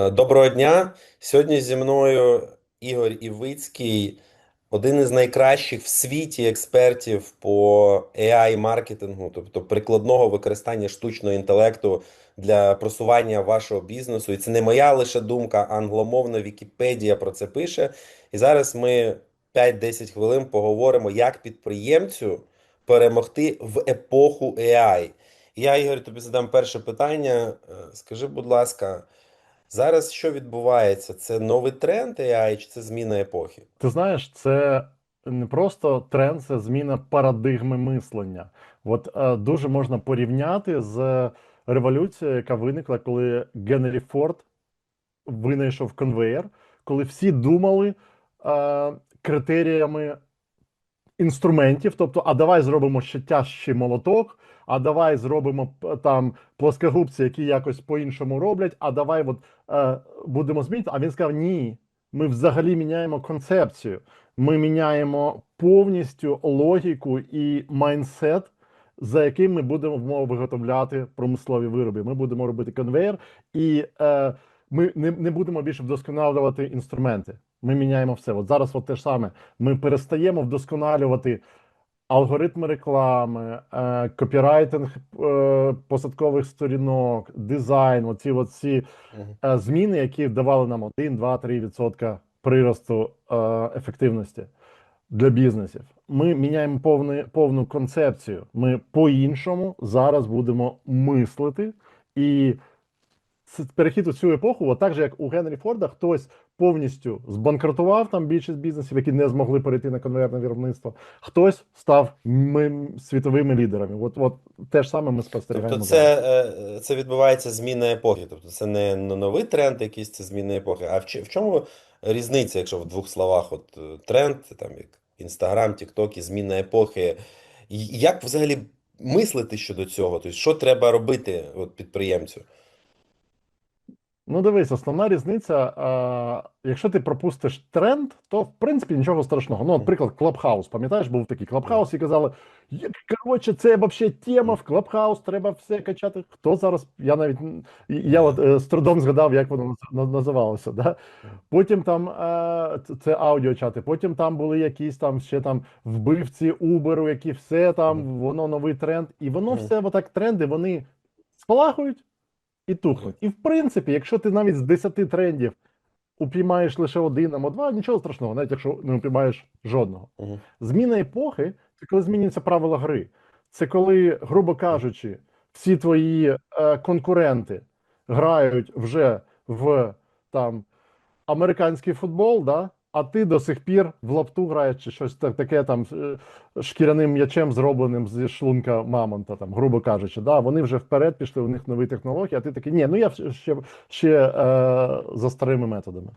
Е, Доброго дня. Сьогодні зі мною Ігор Івицький, один із найкращих в світі експертів по AI-маркетингу, тобто прикладного використання штучного інтелекту для просування вашого бізнесу. І це не моя лише думка, англомовна Вікіпедія про це пише. І зараз ми 5-10 хвилин поговоримо, як підприємцю перемогти в епоху AI. Я, Ігор, тобі задам перше питання. Е, Скажи, будь ласка. Зараз що відбувається? Це новий тренд AI чи це зміна епохи? Ти знаєш, це не просто тренд, це зміна парадигми мислення. От е, дуже можна порівняти з революцією, яка виникла, коли Генрі Форд винайшов конвеєр, коли всі думали е, критеріями інструментів, тобто, а давай зробимо ще тяжчий молоток, а давай зробимо там плоскогубці, які якось по-іншому роблять, а давай от, е, будемо змінити. А він сказав: ні, ми взагалі міняємо концепцію. Ми міняємо повністю логіку і майндсет, за яким ми будемо виготовляти промислові вироби. Ми будемо робити конвейер, і е, ми не, не будемо більше вдосконалювати інструменти. Ми міняємо все. От зараз от те ж саме. Ми перестаємо вдосконалювати алгоритми реклами, е, копірайтинг е, посадкових сторінок, дизайн, оці, оці е, зміни, які давали нам 1, 2, 3 відсотка приросту е, ефективності для бізнесів. Ми міняємо повну, повну концепцію. Ми по-іншому зараз будемо мислити і перехід у цю епоху, от так же, як у Генрі Форда, хтось повністю збанкрутував там більшість бізнесів, які не змогли перейти на конвейерне виробництво. Хтось став ми, світовими лідерами. От, от те ж саме ми спостерігаємо. Тобто це, е, це відбувається зміна епохи. Тобто це не новий тренд, якийсь це зміна епохи. А в, в чому різниця, якщо в двох словах, от е, тренд, там як Інстаграм, Тікток і зміна епохи. Як взагалі мислити щодо цього? Тобто, що треба робити от, підприємцю? Ну, дивись, основна різниця. А, якщо ти пропустиш тренд, то в принципі нічого страшного. Ну, от приклад, Clubhouse. Пам'ятаєш, був такий Clubhouse, і казали: «Є- коротше, це взагалі тема в Clubhouse, треба все качати. Хто зараз? Я навіть я от е, з трудом згадав, як воно називалося. Да? Потім там е, це аудіочати, потім там були якісь там ще там вбивці Uber, які все там, воно новий тренд, і воно все отак тренди, вони спалахують і тухнуть. І в принципі, якщо ти навіть з 10 трендів упіймаєш лише один або два, нічого страшного, навіть якщо не упіймаєш жодного. Зміна епохи це коли змінюються правила гри. Це коли, грубо кажучи, всі твої е, конкуренти грають вже в там американський футбол, да? А ти до сих пір в лапту граєш чи щось так- таке там е, шкіряним м'ячем, зробленим зі шлунка мамонта, там, грубо кажучи. Да? Вони вже вперед пішли, у них нові технології, а ти такий, ні, ну я ще, ще, ще е, за старими методами.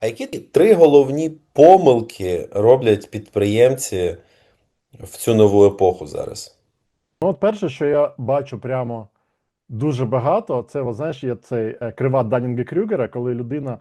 А які три головні помилки роблять підприємці в цю нову епоху зараз? Ну, от перше, що я бачу прямо дуже багато, це, знаєш, є цей е, крива Данінга Крюгера, коли людина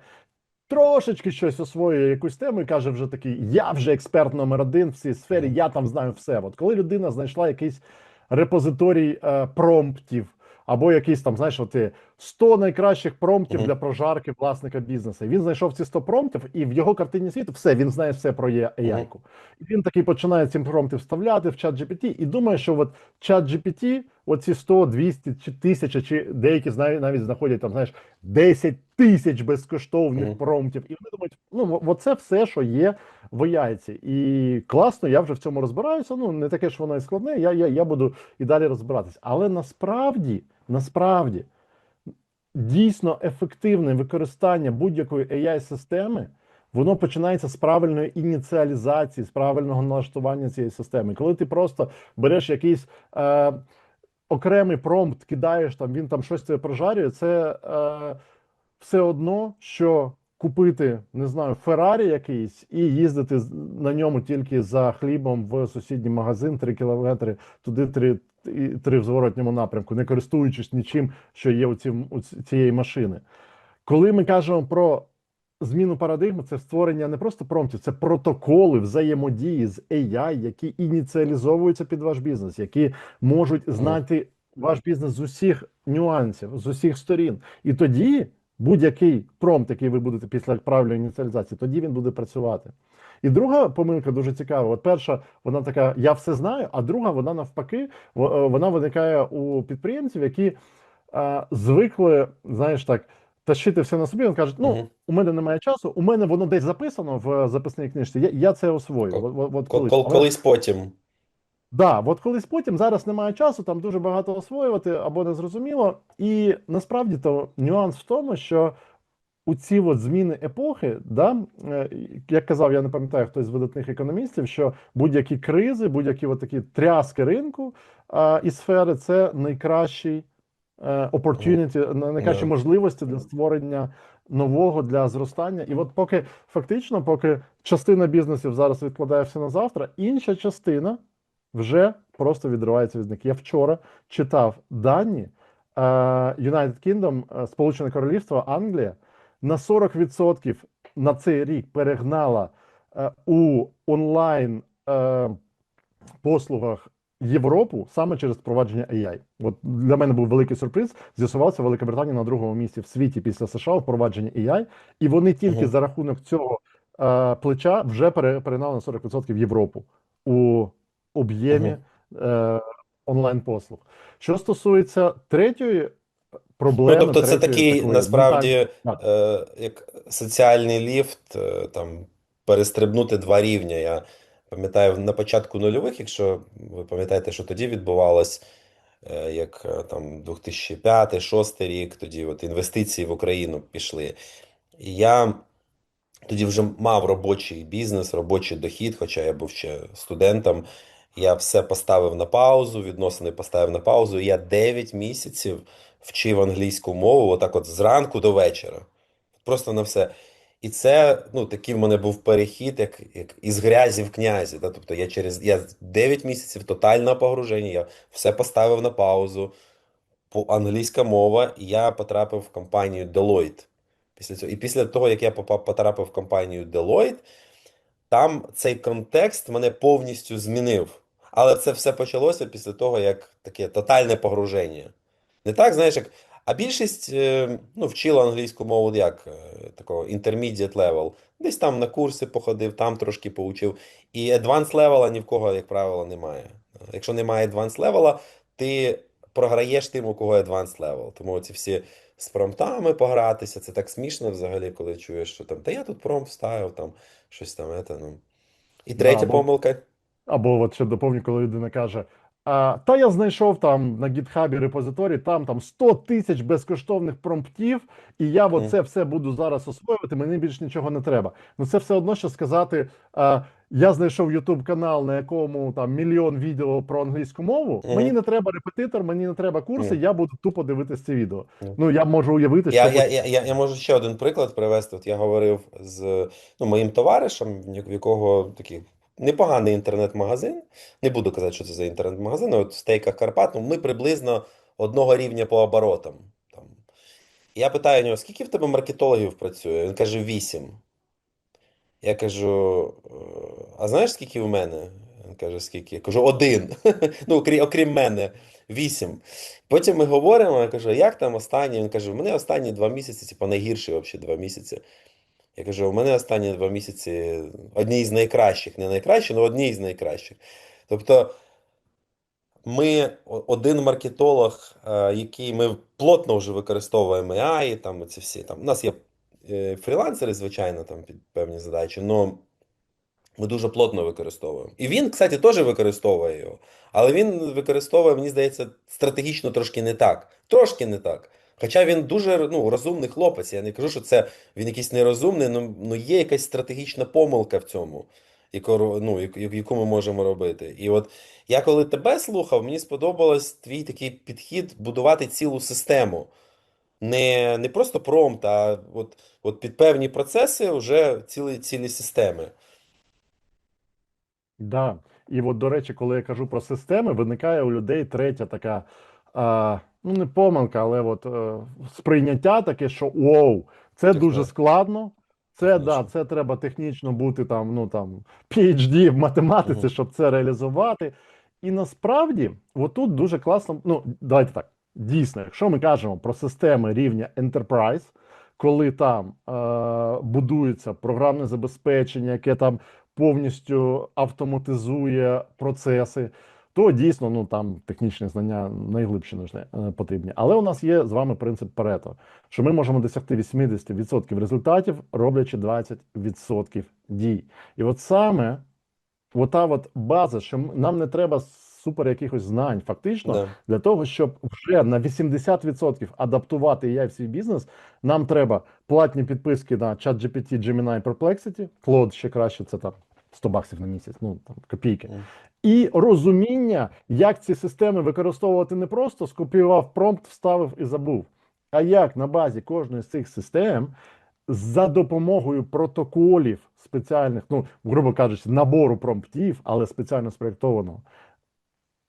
трошечки щось освоює якусь тему і каже вже такий: я вже експерт номер один в цій сфері, я там знаю все. От коли людина знайшла якийсь репозиторій е, промптів, або якийсь там, знаєш, е, 100 найкращих промптів Мгм. для прожарки власника бізнесу. Він знайшов ці 100 промптів, і в його картині світу все, він знає все про є AI. -ку. І він такий починає ці промпти вставляти в чат GPT і думає, що от чат GPT, оці 100, 200 чи 1000, чи деякі навіть знаходять там, знаєш, 10 тисяч безкоштовних Мгм. промптів. І вони думають, ну оце все, що є в яйці. І класно, я вже в цьому розбираюся. Ну не таке ж воно і складне. Я, я, я буду і далі розбиратись. Але насправді, насправді, дійсно ефективне використання будь-якої AI-системи. Воно починається з правильної ініціалізації, з правильного налаштування цієї системи. Коли ти просто береш якийсь е, окремий промпт, кидаєш там, він там щось тебе прожарює, це е, все одно, що купити, не знаю, Феррарі якийсь і їздити на ньому тільки за хлібом в сусідній магазин 3 кілометри, туди 3, і 3 в зворотньому напрямку, не користуючись нічим, що є у, ці, у цієї машини. Коли ми кажемо про зміну парадигми, це створення не просто промптів, це протоколи взаємодії з AI, які ініціалізовуються під ваш бізнес, які можуть знати ваш бізнес з усіх нюансів, з усіх сторін. І тоді будь-який промпт, який ви будете після правильної ініціалізації, тоді він буде працювати. І друга помилка дуже цікава. От перша, вона така: я все знаю, а друга, вона навпаки, е, вона виникає у підприємців, які е, звикли, знаєш так, тащити все на собі. Він каже: ну, Мгм. у мене немає часу, у мене воно десь записано в записній книжці. Я, я це освою. От, от, от колись. Колись потім. Да, от колись потім зараз немає часу, там дуже багато освоювати або не зрозуміло. І насправді то нюанс в тому, що у ці от зміни епохи, да, е, як казав, я не пам'ятаю хтось з видатних економістів, що будь-які кризи, будь-які от такі тряски ринку а, і сфери це найкращий е, opportunity, найкращі можливості для створення нового для зростання. І от поки фактично, поки частина бізнесів зараз відкладає все на завтра, інша частина вже просто відривається від них. Я вчора читав дані е, United Kingdom, е, Сполучене Королівство, Англія на 40% на цей рік перегнала е, у онлайн послугах Європу саме через впровадження AI. От для мене був великий сюрприз. З'ясувалося, Велика Британія на другому місці в світі після США у впровадженні AI, і вони тільки Мгм. за рахунок цього е, плеча вже перегнали на 40% Європу у об'ємі е, онлайн послуг. Що стосується третьої проблеми, Ну, тобто це такий такої насправді Так. е, як соціальний ліфт, е, там перестрибнути два рівня. Я пам'ятаю на початку нульових, якщо ви пам'ятаєте, що тоді відбувалось, е, як е, там 2005-2006 рік, тоді от інвестиції в Україну пішли. І я тоді вже мав робочий бізнес, робочий дохід, хоча я був ще студентом. Я все поставив на паузу, відносини поставив на паузу. Я 9 місяців вчив англійську мову, отак от зранку до вечора. Просто на все. І це, ну, такий в мене був перехід, як, як із грязі в князі. Да? Тобто я через я 9 місяців тотального погруження, я все поставив на паузу. По англійська мова, і я потрапив в компанію Deloitte. Після цього. І після того, як я потрапив в компанію Deloitte, там цей контекст мене повністю змінив. Але це все почалося після того, як таке тотальне погруження. Не так, знаєш, як. А більшість е, ну, вчила англійську мову як е, такого intermediate level. Десь там на курси походив, там трошки поучив. І advanced level ні в кого, як правило, немає. Якщо немає advanced level, ти програєш тим, у кого advanced level. Тому ці всі з промптами погратися, це так смішно взагалі, коли чуєш, що там, та я тут промпт вставив, там щось там, ете, ну. І третя або- помилка. Або от ще доповню, коли людина каже: а, Та я знайшов там на гітхабі репозиторій, там там 100 тисяч безкоштовних промптів, і я от це все буду зараз освоювати, мені більш нічого не треба. Ну це все одно, що сказати: а, я знайшов YouTube канал, на якому там мільйон відео про англійську мову. Мені не треба репетитор, мені не треба курси, я буду тупо дивитися ці відео. Ну я можу уявити, що Я, я, я, я, я можу ще один приклад привести. От я говорив з ну, моїм товаришем, в якого такий непоганий інтернет-магазин. Не буду казати, що це за інтернет-магазин. От в стейках Карпат, ну, ми приблизно одного рівня по оборотам. Там. Я питаю нього, скільки в тебе маркетологів працює? Він каже, вісім. Я кажу, «Е, а знаєш, скільки в мене? Він каже, скільки? Я кажу, один. Ну, окрім, окрім мене, вісім. Потім ми говоримо, я кажу, як там останні? Він каже, у мене останні два місяці, типу найгірші взагалі два місяці. Я кажу, у мене останні два місяці одні з найкращих, не найкращі, але одні з найкращих. Тобто ми один маркетолог, е, який ми плотно вже використовуємо AI, там ці всі там. У нас є е, фрілансери, звичайно, там під певні задачі, але ми дуже плотно використовуємо. І він, кстати, теж використовує його. Але він використовує, мені здається, стратегічно трошки не так. Трошки не так. Хоча він дуже ну, розумний хлопець. Я не кажу, що це він якийсь нерозумний, ну, ну є якась стратегічна помилка в цьому, яку, ну, яку ми можемо робити. І от я коли тебе слухав, мені сподобалось твій такий підхід будувати цілу систему. Не, не просто промпт, а от, от під певні процеси вже цілі, цілі системи. Да. І от, до речі, коли я кажу про системи, виникає у людей третя така, а, ну не помилка, але от е, сприйняття таке, що воу, це Техно- дуже складно. Це да, це треба технічно бути там, ну там PhD в математиці, Мгм. щоб це реалізувати. І насправді, отут дуже класно. Ну, давайте так. Дійсно, якщо ми кажемо про системи рівня Enterprise, коли там е, будується програмне забезпечення, яке там повністю автоматизує процеси, то дійсно ну там технічні знання найглибші нужні, е, потрібні. Але у нас є з вами принцип Парето, що ми можемо досягти 80% результатів, роблячи 20% дій. І от саме ота от база, що нам не треба супер якихось знань, фактично, Да. для того, щоб вже на 80% адаптувати AI в свій бізнес, нам треба платні підписки на ChatGPT, Gemini, Perplexity, Claude ще краще, це там 100 баксів на місяць, ну там копійки. І розуміння, як ці системи використовувати не просто скопіював промпт, вставив і забув, а як на базі кожної з цих систем за допомогою протоколів спеціальних, ну, грубо кажучи, набору промптів, але спеціально спроєктованого,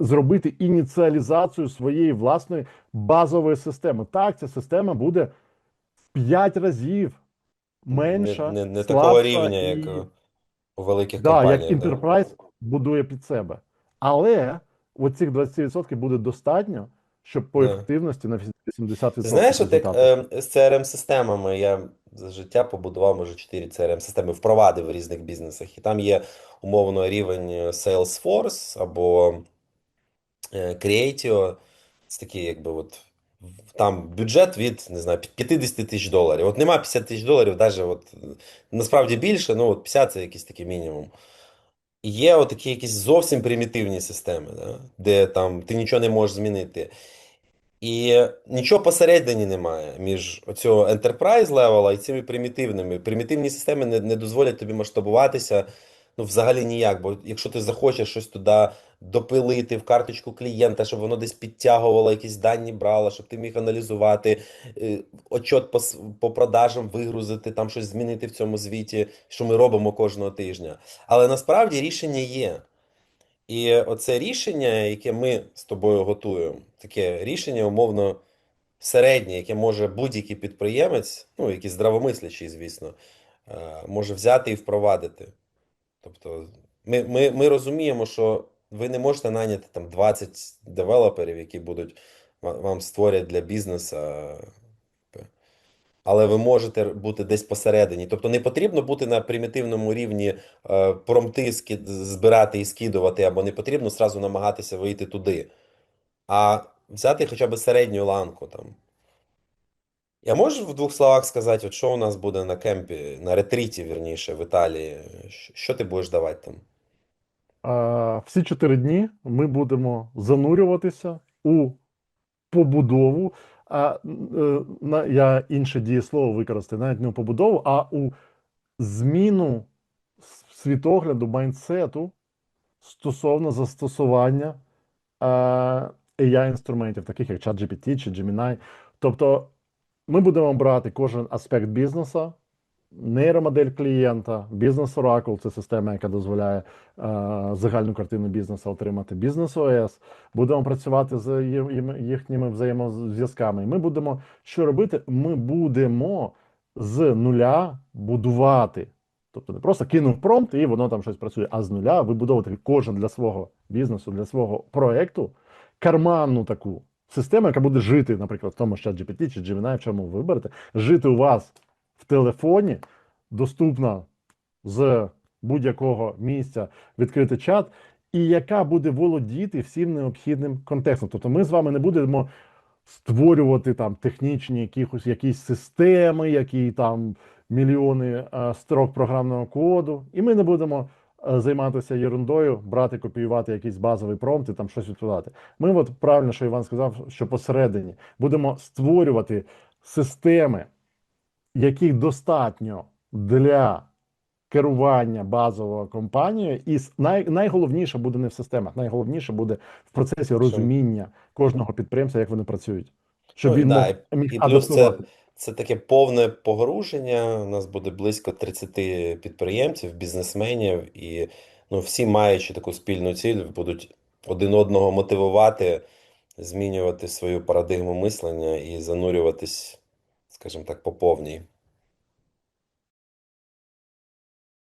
зробити ініціалізацію своєї власної базової системи. Так, ця система буде в 5 разів менша, Не, не, не такого рівня, як і- е, у великих Да, як компаніях. да. Enterprise будує під себе. Але оцих 20% буде достатньо, щоб по ефективності на 80% знаєш, от як е, з CRM-системами, я за життя побудував, може, 4 CRM-системи, впровадив в різних бізнесах. І там є умовно рівень е, Salesforce або е, Creatio. Це такі, якби от там бюджет від, не знаю, 50 тисяч доларів. От нема 50 тисяч доларів, навіть от, насправді більше, ну от 50 це якийсь такий мінімум. Є отакі якісь зовсім примітивні системи, да, де там ти нічого не можеш змінити. І нічого посередині немає між оцього enterprise левела і цими примітивними. Примітивні системи не, не дозволять тобі масштабуватися ну, взагалі ніяк. Бо якщо ти захочеш щось туди допилити в карточку клієнта, щоб воно десь підтягувало, якісь дані брало, щоб ти міг аналізувати, е, отчет по, по продажам вигрузити, там щось змінити в цьому звіті, що ми робимо кожного тижня. Але насправді рішення є. І оце рішення, яке ми з тобою готуємо, таке рішення, умовно, середнє, яке може будь-який підприємець, ну, який здравомислячий, звісно, е, може взяти і впровадити. Тобто, ми, ми, ми розуміємо, що ви не можете наняти там 20 девелоперів, які будуть вам створять для бізнесу. е, Але ви можете бути десь посередині. Тобто не потрібно бути на примітивному рівні е, промти збирати і скидувати, або не потрібно зразу намагатися вийти туди, а взяти хоча б середню ланку там. Я можу в двох словах сказати, от що у нас буде на кемпі, на ретріті, вірніше, в Італії? Що ти будеш давати там? Всі 4 дні ми будемо занурюватися у побудову. А, е, я інше дієслово використаю, навіть не у побудову, а у зміну світогляду, майндсету стосовно застосування е, AI-інструментів, таких як ChatGPT чи Gemini. Тобто ми будемо брати кожен аспект бізнесу, нейромодель клієнта, бізнес Oracle – це система, яка дозволяє е, загальну картину бізнесу отримати бізнес ОС. Будемо працювати з їхніми взаємозв'язками. Ми будемо що робити? Ми будемо з нуля будувати. Тобто не просто кинув промпт і воно там щось працює, а з нуля вибудовувати кожен для свого бізнесу, для свого проекту карманну таку систему, яка буде жити, наприклад, в тому ж ChatGPT чи Gemini, в чому ви виберете, жити у вас в телефоні, доступна з будь-якого місця відкрити чат, і яка буде володіти всім необхідним контекстом. Тобто ми з вами не будемо створювати там технічні якісь, якісь системи, які там мільйони е, строк програмного коду, і ми не будемо е, займатися ерундою, брати, копіювати якийсь базовий промпт і там щось відповідати. Ми, от правильно, що Іван сказав, що посередині будемо створювати системи, яких достатньо для керування базовою компанією, і най, найголовніше буде не в системах, найголовніше буде в процесі розуміння кожного підприємця, як вони працюють, щоб Ну, він да, мог, міг адаптувати. це таке повне погруження. У нас буде близько 30 підприємців, бізнесменів, і ну, всі, маючи таку спільну ціль, будуть один одного мотивувати, змінювати свою парадигму мислення і занурюватись, скажімо так, по повній.